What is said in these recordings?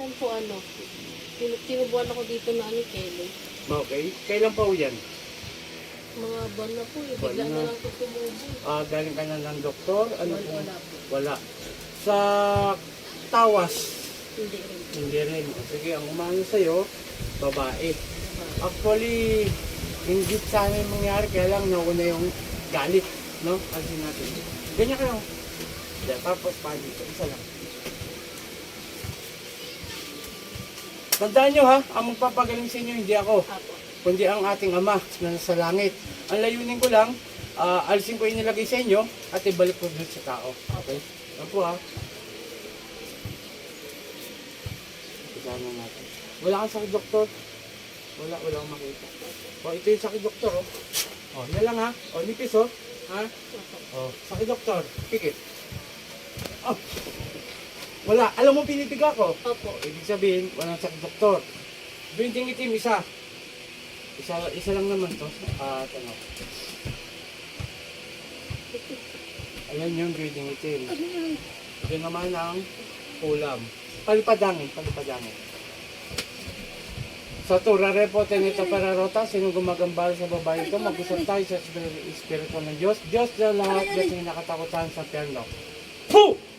Minsan po ano, tin- tinubuan ako dito na ano, kailan. Okay. Kailan pa ho yan? Mga buwan na po eh. Buwan Bigla na. na lang po tumubo. Ah, galing ka na ng doktor? Ano Wala, po? wala po. Wala. Sa tawas, Hindi rin. hindi rin. Sige, ang umano sa'yo, babae. Actually, hindi sana yung mangyari, kaya lang nauna yung galit. No? Alisin natin. Ganyan ka lang. Tapos pa dito. Isa lang. Tandaan nyo ha, ang magpapagaling sa inyo hindi ako, Apo. kundi ang ating ama na nasa langit. Ang layunin ko lang, ah, alisin ko yung nilagay sa inyo at ibalik ko dun sa tao. Okay? Yan po ha. Kasama natin. Wala kang sakit, doktor. Wala, wala akong makita. O, ito yung sakit, doktor. Oh. O, yan lang ha. O, nipis oh. Ha? O, sakit, doktor. Pikit. Oh. Wala. Alam mo, pinipiga ko. Opo. Ibig sabihin, walang sakit, doktor. Binting itim, isa. Isa, isa lang naman to. At ano. Ayan yung breathing itim. Ito naman ang ulam. Palipadangin, palipadangin. Sa tura repo, tenito para rota, sino gumagambala sa babae ito, mag-usap tayo sa espir- espiritu ng Diyos. Diyos na lahat, Diyos na nakatakutan sa perno. Puh!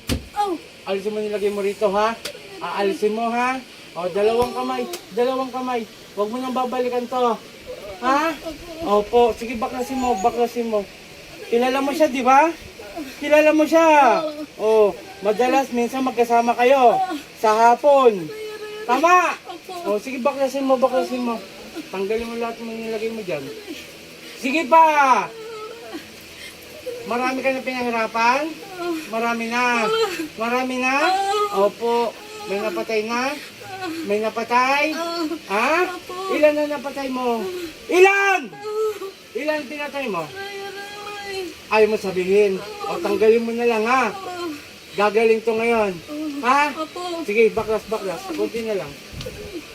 Alisin mo nilagay mo rito ha. Aalisin mo ha. O, dalawang kamay. Dalawang kamay. Huwag mo nang babalikan to. Ha? Opo. Sige, baklasin mo. Baklasin mo. Kilala mo siya, di ba? Kilala mo siya. O, madalas minsan magkasama kayo. Sa hapon. Tama! O, sige, baklasin mo. Baklasin mo. Tanggalin mo lahat mo nilagay mo dyan. Sige pa! Marami ka na pinahirapan? Marami na. Marami na? Opo. May napatay na? May napatay? Ha? Ilan na napatay mo? Ilan? Ilan pinatay mo? Ayaw mo sabihin. O tanggalin mo na lang ha. Gagaling to ngayon. Ha? Opo. Sige, baklas, baklas. Kunti na lang.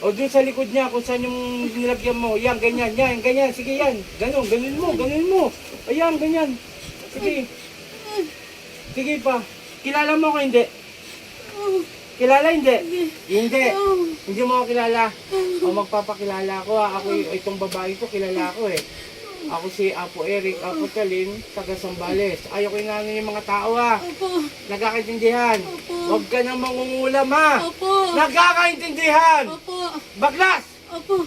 O dun sa likod niya, kung saan yung nilagyan mo. Yan, ganyan, yan, ganyan. Sige, yan. Ganon, ganon mo, ganon mo. Ayan, ganyan. Sige. Sige pa. Kilala mo ako hindi? Kilala hindi? Hindi. Hindi mo ako kilala. O magpapakilala ako ha. Ako y- itong babae ko, kilala ako eh. Ako si Apo Eric, Apo Talin, taga Sambales. Ayaw ko yung yung mga tao ha. Opo. Nagkakaintindihan. Huwag ka nang mangungulam ha. Opo. Nagkakaintindihan! Opo. Baklas! Opo.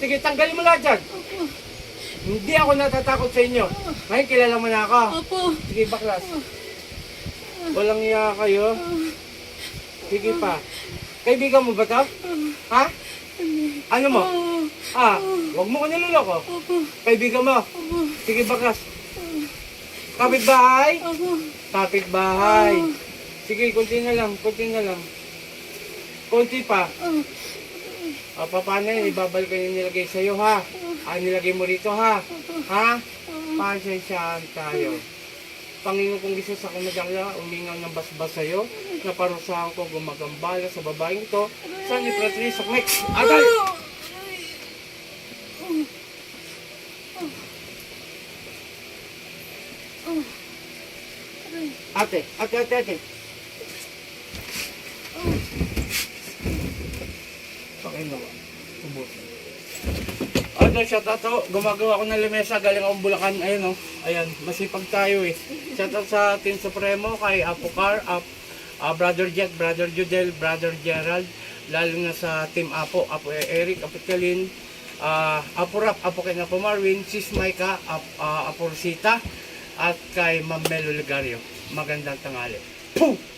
Sige, tanggalin mo lahat dyan. Opo. Hindi ako natatakot sa inyo. Ngayon, kilala mo na ako. Opo. Sige, baklas. Walang iya kayo. Sige pa. Kaibigan mo ba to? Ha? Ano mo? Ah, huwag mo ko niloloko. Opo. Kaibigan mo. Sige, baklas. Kapitbahay? Opo. Kapitbahay. Sige, kunti na lang, kunti na lang. Kunti pa. O, paano yun? Ibabalik ko yung nilagay sa'yo, ha? Ah, nilagay mo rito, ha? Ha? Pasensyaan tayo. Panginoon kong Jesus ako madala, umingaw ng basbas sa'yo, na parusahan ko gumagambala sa babaeng ito, sa ni Pratri sa Mek. Agay! Ate, ate, ate, ate. Panginoon, ubos. Ano siya tato, gumagawa ko ng lemesa, galing akong Bulacan, ayun o. Ayan, masipag tayo eh. Shout out sa Team Supremo, kay Apo Car, Ap, ah, Brother Jet, Brother Judel, Brother Gerald, lalo na sa Team Apo, Apo Eric, Apo Kalin, ah, Apo Rap, Apo kay Apo Marvin, Sis Maika, Ap, ah, Apo Rosita, at kay Ma'am Melo. Magandang tangali. Pum!